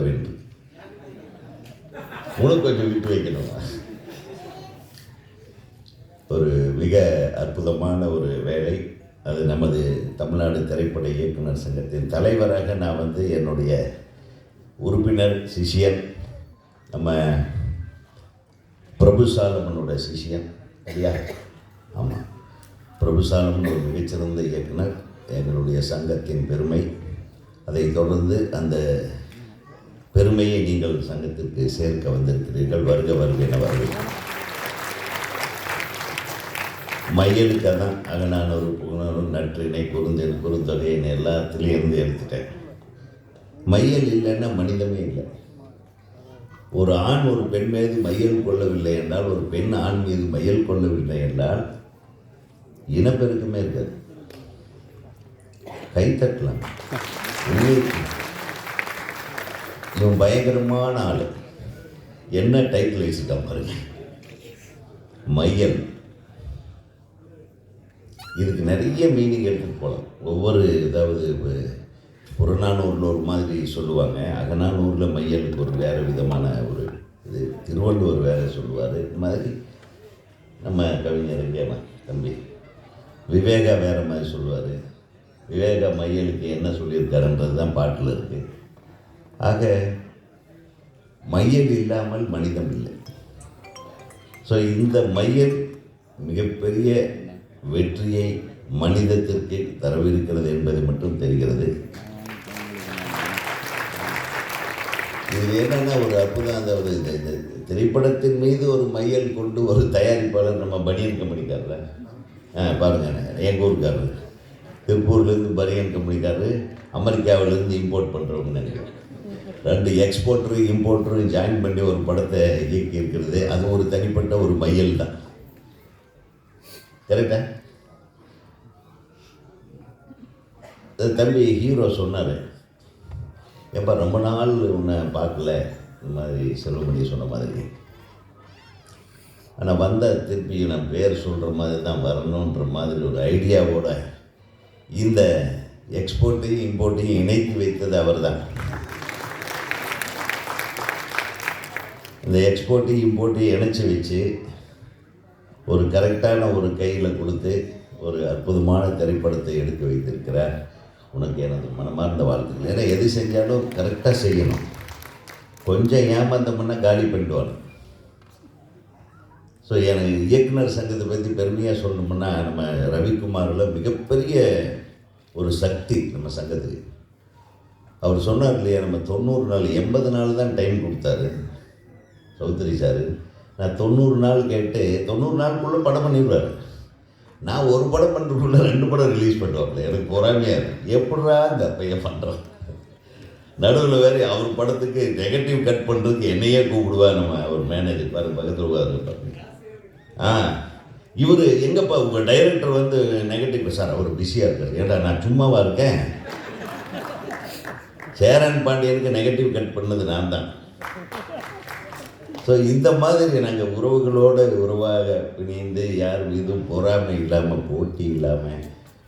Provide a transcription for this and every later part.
வேண்டும். உனக்கு கொஞ்சம் விட்டு வைக்கணுமா? ஒரு மிக அற்புதமான ஒரு வேலை. அது நமது தமிழ்நாடு திரைப்பட இயக்குனர் சங்கத்தின் தலைவராக நான் வந்து என்னுடைய உறுப்பினர் சிஷியன் நம்ம பிரபு சாலமனோட சிஷியன் சரியா? ஆமாம் பிரபு சாலமன் ஒரு மிகச்சிறந்த இயக்குனர். எங்களுடைய சங்கத்தின் பெருமை. அதை தொடர்ந்து அந்த பெருமையை நீங்கள் சங்கத்திற்கு சேர்க்க வந்திருக்கிறீர்கள். வருக வருக என வரவேற்கிறேன் அங்க தான் அகனானூர் புகனானூர் நற்றினை குறுந்தேன் குறுந்தொகைன்னு எல்லாத்துலேயும் இருந்து எடுத்துட்டேன். மையல் இல்லைன்னா மனிதமே இல்லை. ஒரு ஆண் ஒரு பெண் மீது மையல் கொள்ளவில்லை என்றால் ஒரு பெண் ஆண் மீது மையல் கொள்ளவில்லை என்றால் இனப்பெருக்கமே இருக்காது. கைத்தட்டலாம் இவன் பயங்கரமான ஆள். என்ன டைட்டில் வச்சுருக்கான் பாருங்க. மையல் இதுக்கு நிறைய மீனிங் எடுத்துகிட்டு போகலாம் ஒவ்வொரு ஏதாவது புறநானூரில் ஒரு மாதிரி சொல்லுவாங்க. அகநானூரில் மையலுக்கு ஒரு வேறு விதமான ஒரு இது. திருவள்ளுவர் வேறு சொல்லுவார். இது மாதிரி நம்ம கவிஞர் எங்கேயா தம்பி விவேகா வேறு மாதிரி சொல்லுவார். விவேகா மையலுக்கு என்ன சொல்லியிருக்காருன்றது தான் பாட்டில் இருக்குது ஆக மையம் இல்லாமல் மனிதம் இல்லை. ஸோ இந்த மையல் மிகப்பெரிய வெற்றியை மனிதத்திற்கு தரவிருக்கிறது என்பது மட்டும் தெரிகிறது. இது என்னன்னா ஒரு அற்புதம் அந்த ஒரு இந்த இந்த திரைப்படத்தின் மீது ஒரு மையல் கொண்டு ஒரு தயாரிப்பாளர் நம்ம பனியன் கம்பெனிக்காரர் ஆ பாருங்க எங்கள் ஊருக்காரர். திருப்பூர்லேருந்து பனியன் கம்பெனிக்காரர் அமெரிக்காவிலேருந்து இம்போர்ட் பண்ணுறவங்க நினைக்கிறேன். ரெண்டு எக்ஸ்போர்ட்ரு இம்போர்ட்டரும் ஜாயின் பண்ணி ஒரு படத்தை இயக்கி இருக்கிறது. அது ஒரு தனிப்பட்ட ஒரு மையல் தான். கரெக்டா தம்பி ஹீரோ சொன்னார். எப்போ ரொம்ப நாள் உன்னை பார்க்கல? இந்த மாதிரி செல்வமணி சொன்ன மாதிரி. ஆனால் வந்த திருப்பி நான் பேர் சொல்கிற மாதிரி தான் வரணுன்ற மாதிரி ஒரு ஐடியாவோட இந்த எக்ஸ்போர்ட்டையும் இம்போர்ட்டையும் இணைத்து வைத்தது அவர் தான் இந்த எக்ஸ்போர்ட்டையும் இம்போர்ட்டையும் இணைச்சி வச்சு ஒரு கரெக்டான ஒரு கையில் கொடுத்து ஒரு அற்புதமான திரைப்படத்தை எடுத்து வைத்திருக்கிறார் உனக்கு எனது மனமார்ந்த வாழ்த்துக்கள். ஏன்னா எது செஞ்சாலும் கரெக்டாக செய்யணும். கொஞ்சம் ஏமாந்தோம்னா காலி பண்ணிட்டு ஸோ எனக்கு இயக்குனர் சங்கத்தை பற்றி பெருமையாக சொல்லணும்னா நம்ம ரவிக்குமாரில் மிகப்பெரிய ஒரு சக்தி நம்ம சங்கத்துக்கு அவர் சொன்னார் இல்லையா நம்ம தொண்ணூறு நாள் எண்பது நாள் தான் டைம் கொடுத்தாரு. சௌத்ரி சார் நான் தொண்ணூறு நாள் கேட்டு தொண்ணூறு நாளுக்குள்ளே படம் பண்ணிடுவார். நான் ஒரு படம் பண்ணுறதுக்குள்ளே ரெண்டு படம் ரிலீஸ் பண்ணுவாப்ல எனக்கு பொறாமையாக இருக்குது எப்படா இந்த பையன் பண்ணுறான் நடுவில் வேறு அவர் படத்துக்கு நெகட்டிவ் கட் பண்ணுறதுக்கு என்னையே கூப்பிடுவா நம்ம அவர் மேனேஜர் பாரு பக்கத்தில் உட்காந்து பாருங்க. ஆ இவர் எங்கப்பா உங்கள் டைரக்டர் வந்து நெகட்டிவ் சார் அவர் பிஸியாக இருக்கார். ஏன்டா நான் சும்மாவாக இருக்கேன்? சேரன் பாண்டியனுக்கு நெகட்டிவ் கட் பண்ணது நான் தான் ஸோ இந்த மாதிரி நாங்கள் உறவுகளோடு உறவாக இணைந்து யார் மீதும் பொறாமை இல்லாமல் போட்டி இல்லாமல்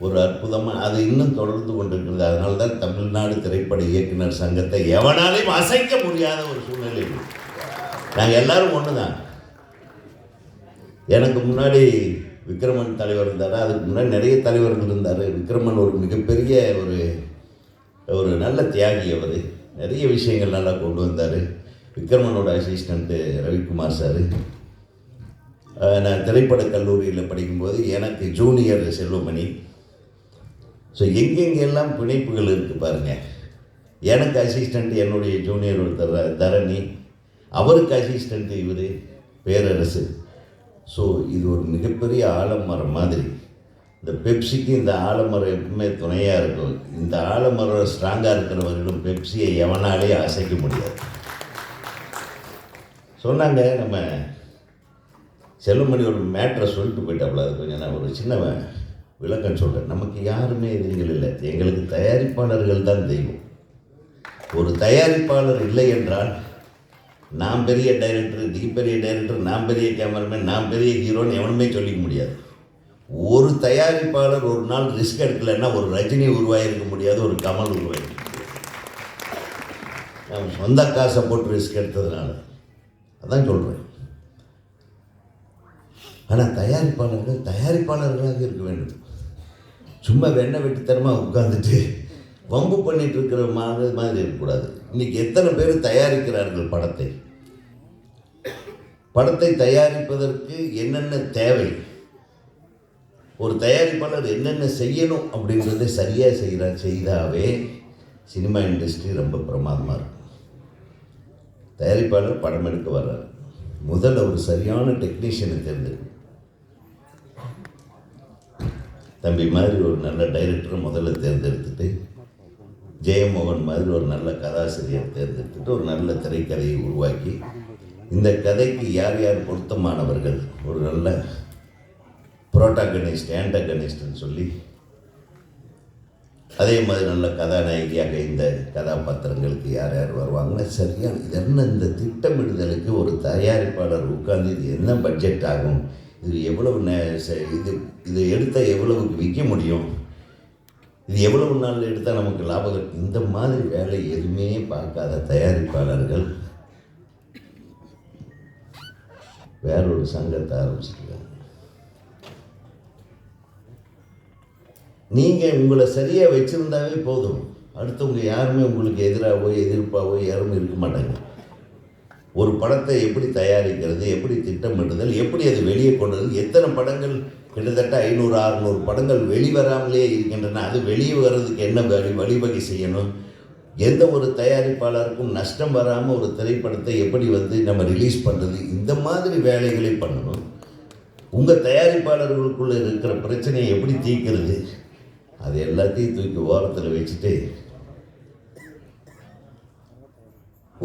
ஒரு அற்புதமாக அது இன்னும் தொடர்ந்து கொண்டிருக்கிறது. அதனால தான் தமிழ்நாடு திரைப்பட இயக்குனர் சங்கத்தை எவனாலையும் அசைக்க முடியாத ஒரு சூழ்நிலை நாங்கள் எல்லோரும் ஒன்று தான் எனக்கு முன்னாடி விக்ரமன் தலைவர் இருந்தார்? அதுக்கு முன்னாடி நிறைய தலைவர்கள் இருந்தார். விக்ரமன் ஒரு மிகப்பெரிய ஒரு ஒரு நல்ல தியாகி அவர். நிறைய விஷயங்கள் நல்லா கொண்டு வந்தார். விக்ரமனோட அசிஸ்டண்ட்டு ரவிக்குமார் சார். நான் திரைப்படக் கல்லூரியில் படிக்கும்போது எனக்கு ஜூனியர் செல்வமணி. ஸோ எங்கெங்கெல்லாம் பிணைப்புகள் இருக்குது பாருங்கள் எனக்கு அசிஸ்டண்ட் என்னுடைய ஜூனியர் ஒருத்தர் தரணி. அவருக்கு அசிஸ்டண்ட் இவர் பேரரசு. ஸோ இது ஒரு மிகப்பெரிய ஆலமரம் மாதிரி. இந்த பெப்சிக்கு இந்த ஆலமரம் எப்பவுமே துணையாக இருக்கும். இந்த ஆலமரம் ஸ்ட்ராங்காக இருக்கிறவர்களும் பெப்சியை எவனாலே அசைக்க முடியாது. சொன்னாங்க நம்ம செல்வமணி ஒரு மேட்ரை சொல்லிட்டு போயிட்டாப்புல அது கொஞ்சம் நான் ஒரு சின்ன விளக்கம் சொல்கிறேன் நமக்கு யாருமே எதிரிகள் இல்லை. எங்களுக்கு தயாரிப்பாளர்கள் தான் தெய்வம். ஒரு தயாரிப்பாளர் இல்லை என்றால் நான் பெரிய டைரக்டர் நீ பெரிய டைரக்டர் நான் பெரிய கேமராமேன் நான் பெரிய ஹீரோன்னு எவனுமே சொல்லிக்க முடியாது. ஒரு தயாரிப்பாளர் ஒரு நாள் ரிஸ்க் எடுக்கலைன்னா ஒரு ரஜினி உருவாகிருக்க முடியாது ஒரு கமல் உருவாகிருக்க முடியாது. நம்ம சொந்த காசை போட்டு ரிஸ்க் எடுத்ததுனால. அதான் சொல்கிறேன் ஆனால் தயாரிப்பாளர்கள் தயாரிப்பாளர்களாக இருக்க வேண்டும். சும்மா வெண்ணை வெட்டித்தனமாக உட்காந்துட்டு வம்பு பண்ணிட்டு இருக்கிற மாதிரி மாதிரி இருக்கக்கூடாது. இன்னைக்கு எத்தனை பேர் தயாரிக்கிறார்கள் படத்தை? படத்தை தயாரிப்பதற்கு என்னென்ன தேவை? ஒரு தயாரிப்பாளர் என்னென்ன செய்யணும் அப்படின்றத சரியாக செய்கிற செய்தாவே சினிமா இண்டஸ்ட்ரி ரொம்ப பிரமாதமாக இருக்கும். தயாரிப்பாளர் படம் எடுக்க வர்றாரு. முதல்ல ஒரு சரியான டெக்னீஷியனை தேர்ந்தெடுக்கணும் தம்பி மாதிரி ஒரு நல்ல டைரக்டரை முதல்ல தேர்ந்தெடுத்துட்டு ஜெயமோகன் மாதிரி ஒரு நல்ல கதாசிரியர் தேர்ந்தெடுத்துட்டு ஒரு நல்ல திரைக்கதையை உருவாக்கி இந்த கதைக்கு யார் யார் பொருத்தமானவர்கள் ஒரு நல்ல புரோட்டாகனிஸ்ட் ஆண்டகனிஸ்ட்னு சொல்லி அதே மாதிரி நல்ல கதாநாயகியாக இந்த கதாபாத்திரங்களுக்கு யார் யார் வருவாங்கன்னா சரியான இது என்ன இந்த திட்டமிடுதலுக்கு ஒரு தயாரிப்பாளர் உட்கார்ந்து இது என்ன பட்ஜெட் ஆகும்? இது எவ்வளவு நே- இது இது எடுத்தால் எவ்வளவுக்கு விற்க முடியும்? இது எவ்வளவு நாள் எடுத்தால் நமக்கு லாபம் இந்த மாதிரி வேலை எதுவுமே பார்க்காத தயாரிப்பாளர்கள் வேறொரு சங்கத்தை ஆரம்பிச்சிருக்காங்க. நீங்கள் உங்களை சரியாக வச்சுருந்தாவே போதும். அடுத்தவங்க யாருமே உங்களுக்கு எதிராகவோ எதிர்ப்பாகவோ யாரும் இருக்க மாட்டாங்க. ஒரு படத்தை எப்படி தயாரிக்கிறது எப்படி திட்டமிடுதல் எப்படி அது வெளியே கொண்டு வருது எத்தனை படங்கள்? கிட்டத்தட்ட ஐநூறு அறுநூறு படங்கள் வெளிவராமலே இருக்கின்றன. அது வெளியே வர்றதுக்கு என்ன வழி வழிவகை செய்யணும்? எந்த ஒரு தயாரிப்பாளருக்கும் நஷ்டம் வராமல் ஒரு திரைப்படத்தை எப்படி வந்து நம்ம ரிலீஸ் பண்ணுறது இந்த மாதிரி வேலைகளை பண்ணணும். உங்கள் தயாரிப்பாளர்களுக்குள்ளே இருக்கிற பிரச்சனையை எப்படி தீர்க்கிறது? அது எல்லாத்தையும் தூக்கி ஓரத்தில் வச்சுட்டு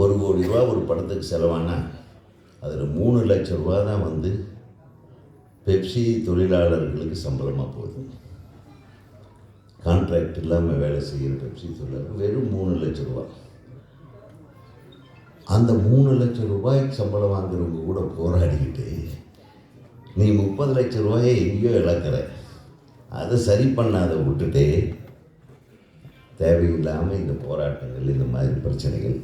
ஒரு கோடி ரூபா ஒரு படத்துக்கு செலவானா? அதில் மூணு லட்சம் ரூபா தான் வந்து பெப்சி தொழிலாளர்களுக்கு சம்பளமாக போகுது. கான்ட்ராக்ட் இல்லாமல் வேலை செய்கிற பெப்சி தொழிலாளர் வெறும் மூணு லட்சம் ரூபா. அந்த மூணு லட்சம் ரூபாய்க்கு சம்பளம் வாங்குறவங்க கூட போராடிக்கிட்டு நீ முப்பது லட்சம் ரூபாயை எங்கேயோ இழக்கிற. அதை சரி பண்ணாத விட்டுட்டு தேவையில்லாமல் இந்த போராட்டங்கள் இந்த மாதிரி பிரச்சனைகள்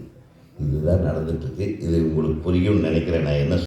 இதுதான் நடந்துட்டுருக்கு இது உங்களுக்கு புரியும்னு நினைக்கிறேன். நான் என்ன